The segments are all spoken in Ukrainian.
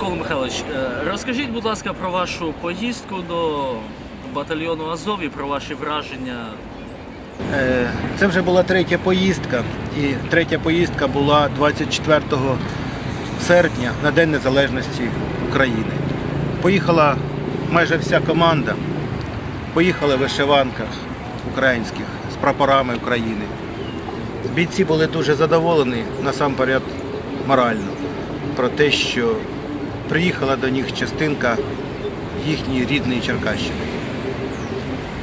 Микола Михайлович, е, розкажіть, будь ласка, про вашу поїздку до батальйону Азов і про ваші враження. Е, Це вже була третя поїздка. І третя поїздка була 24 серпня на День Незалежності України. Поїхала майже вся команда. Поїхали в вишиванках українських з прапорами України. Бійці були дуже задоволені насамперед морально про те, що приїхала до них частинка їхньої рідної Черкащини.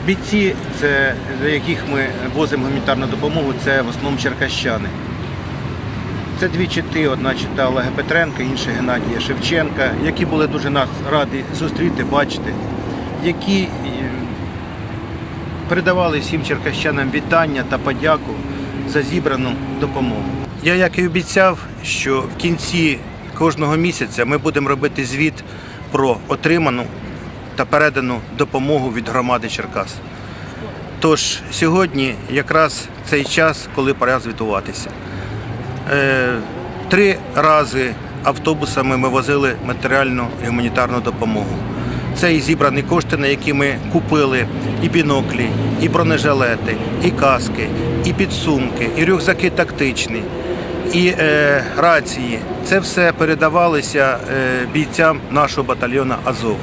Бійці, це, для яких ми возимо гуманітарну допомогу, це в основному черкащани. Це дві чити, одна чита Олега Петренка, інша Геннадія Шевченка, які були дуже нас раді зустріти, бачити, які е, передавали всім черкащанам вітання та подяку за зібрану допомогу. Я, як і обіцяв, що в кінці кожного місяця ми будемо робити звіт про отриману та передану допомогу від громади Черкас. Тож сьогодні якраз цей час, коли пора звітуватися. Е, Три рази автобусами ми возили матеріальну і гуманітарну допомогу. Це і зібрані кошти, на які ми купили і біноклі, і бронежилети, і каски, і підсумки, і рюкзаки тактичні, і е, рації. Це все передавалося е, бійцям нашого батальйону Азов.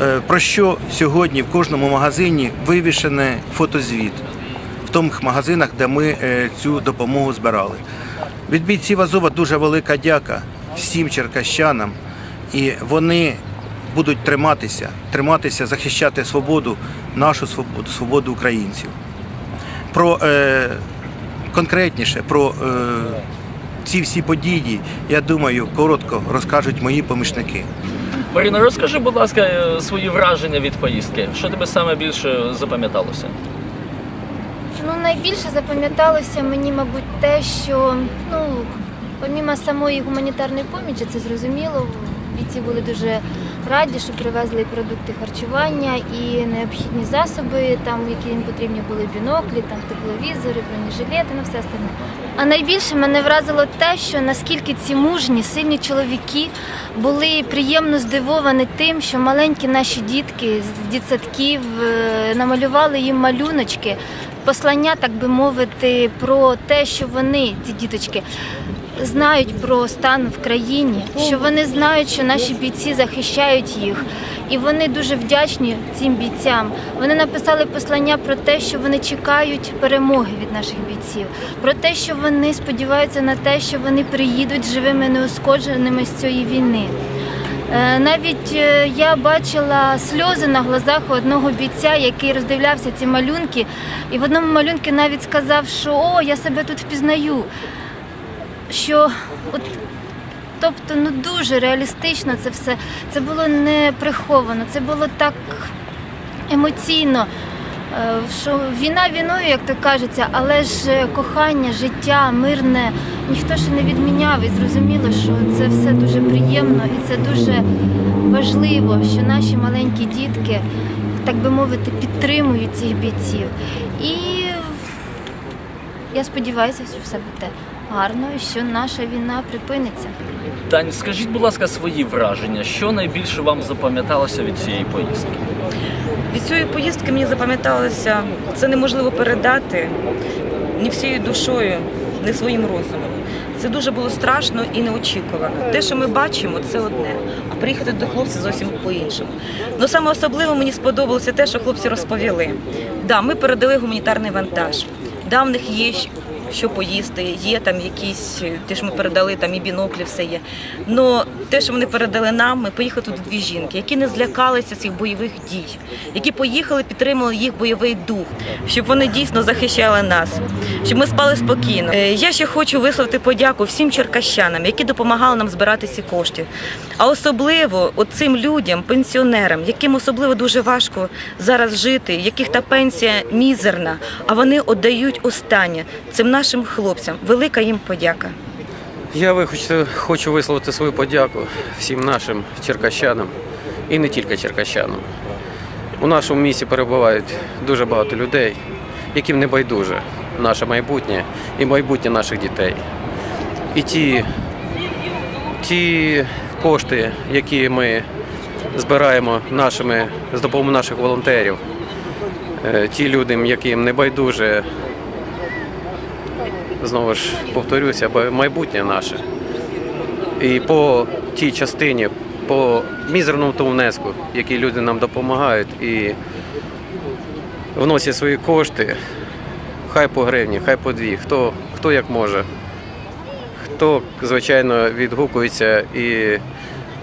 Е, Про що сьогодні в кожному магазині вивішений фотозвіт в тих магазинах, де ми е, цю допомогу збирали. Від бійців Азова дуже велика дяка всім черкащанам, і вони будуть триматися, триматися, захищати свободу, нашу свободу, свободу українців. Про е, конкретніше про е, ці всі події, я думаю, коротко розкажуть мої помічники. Маріна, розкажи, будь ласка, е, свої враження від поїздки. Що тебе саме більше запам'яталося? Ну, найбільше запам'яталося мені, мабуть, те, що ну, помімо самої гуманітарної помічі, це зрозуміло. Бійці були дуже раді, що привезли продукти харчування і необхідні засоби, там, які їм потрібні були біноклі, там тепловізори, бронежилети, ну все остальне. А найбільше мене вразило те, що наскільки ці мужні, сильні чоловіки були приємно здивовані тим, що маленькі наші дітки з дитсадків е, намалювали їм малюночки, послання, так би мовити, про те, що вони, ці діточки, знають про стан в країні, що вони знають, що наші бійці захищають їх, і вони дуже вдячні цим бійцям. Вони написали послання про те, що вони чекають перемоги від наших бійців, про те, що вони сподіваються на те, що вони приїдуть живими неушкодженими з цієї війни. Е, Навіть е, я бачила сльози на глазах у одного бійця, який роздивлявся ці малюнки, і в одному малюнку навіть сказав, що о, я себе тут впізнаю. Що от Тобто, ну дуже реалістично це все. Це було не приховано, це було так емоційно. Е, Що війна війною, як то кажеться, але ж е, кохання, життя, мирне ніхто ще не відміняв. І зрозуміло, що це все дуже приємно і це дуже важливо, що наші маленькі дітки, так би мовити, підтримують цих бійців. І я сподіваюся, що все буде гарно і що наша війна припиниться. Тань, скажіть, будь ласка, свої враження. Що найбільше вам запам'яталося від цієї поїздки? Від цієї поїздки мені запам'яталося, це неможливо передати ні всією душою, ні своїм розумом. Це дуже було страшно і неочікувано. Те, що ми бачимо, це одне, а приїхати до хлопців зовсім по-іншому. Ну саме особливо мені сподобалося те, що хлопці розповіли. Да, ми передали гуманітарний вантаж. Да, в них є що поїсти, є там якісь, те, що ми передали, там і біноклі, все є. Но те, що вони передали нам, ми поїхали тут дві жінки, які не злякалися цих бойових дій, які поїхали, підтримали їх бойовий дух, щоб вони дійсно захищали нас, щоб ми спали спокійно. Е, Я ще хочу висловити подяку всім черкащанам, які допомагали нам збирати ці кошти. А особливо цим людям, пенсіонерам, яким особливо дуже важко зараз жити, яких та пенсія мізерна, а вони віддають останнє цим нашим хлопцям. Велика їм подяка. Я хочу висловити свою подяку всім нашим черкащанам і не тільки черкащанам. У нашому місті перебувають дуже багато людей, яким не байдуже наше майбутнє і майбутнє наших дітей. І ті, ті кошти, які ми збираємо нашими з допомогою наших волонтерів, е, ті людям, яким не байдуже, знову ж повторюся, майбутнє наше. І по тій частині, по мізерному тому внеску, які люди нам допомагають і вносять свої кошти, хай по гривні, хай по дві, хто, хто як може. Хто, звичайно, відгукується і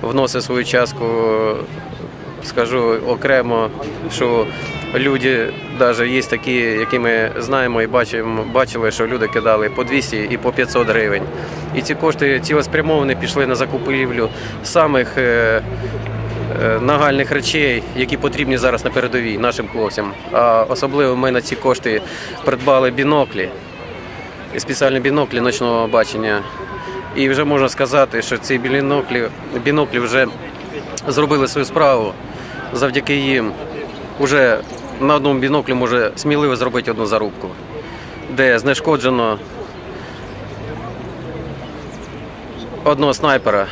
вносить свою частку, скажу окремо, що люди, навіть є такі, які ми знаємо і бачимо, бачили, що люди кидали по 200 і по 500 гривень. І ці кошти цілеспрямовані пішли на закупівлю самих е, е, нагальних речей, які потрібні зараз на передовій нашим хлопцям. А особливо ми на ці кошти придбали біноклі спеціальні біноклі ночного бачення. І вже можна сказати, що ці біноклі, біноклі вже зробили свою справу. Завдяки їм вже на одному біноклі може сміливо зробити одну зарубку, де знешкоджено одного снайпера,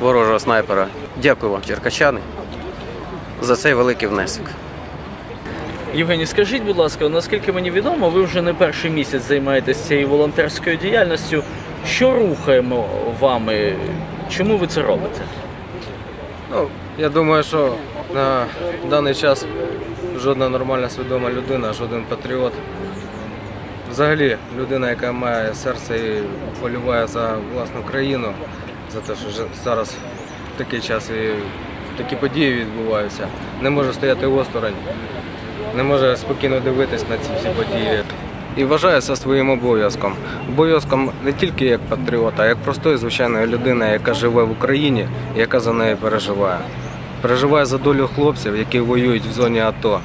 ворожого снайпера. Дякую вам, черкащани, за цей великий внесок. Євгеній, скажіть, будь ласка, наскільки мені відомо, ви вже не перший місяць займаєтесь цією волонтерською діяльністю. Що рухаємо вами? Чому ви це робите? Ну, я думаю, що на даний час жодна нормальна свідома людина, жоден патріот. Взагалі, людина, яка має серце і полюбає за власну країну, за те, що зараз такий час і такі події відбуваються, не може стояти осторонь, не може спокійно дивитись на ці всі події. І вважає це своїм обов'язком. Обов'язком не тільки як патріота, а як простої звичайної людини, яка живе в Україні яка за неї переживає. Переживає за долю хлопців, які воюють в зоні АТО,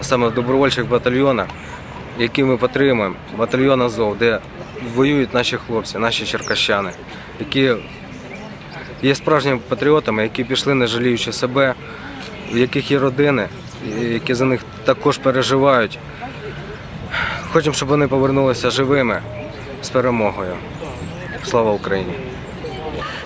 саме в добровольчих батальйонах, які ми підтримуємо. Батальйон Азов, де воюють наші хлопці, наші черкащани, які є справжніми патріотами, які пішли, не жаліючи себе, в яких є родини, які за них також переживають. Хочемо, щоб вони повернулися живими з перемогою. Слава Україні!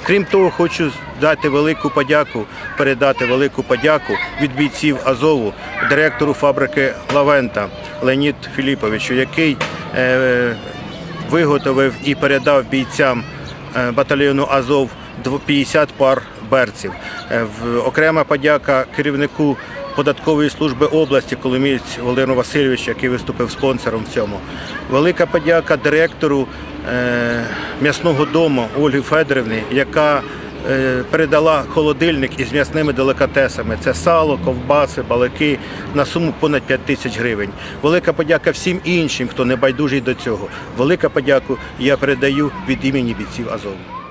Крім того, хочу дати велику подяку, передати велику подяку від бійців Азову директору фабрики Лавента Леонід Філіповичу, який е, виготовив і передав бійцям е, батальйону Азов дв- 50 пар берців. Е, окрема подяка керівнику податкової служби області Коломієць Володимиру Васильовичу, який виступив спонсором в цьому. Велика подяка директору м'ясного дому Ольги Федорівни, яка е, передала холодильник із м'ясними делікатесами. Це сало, ковбаси, балики на суму понад 5 тисяч гривень. Велика подяка всім іншим, хто не байдужий до цього. Велика подяку я передаю від імені бійців Азову.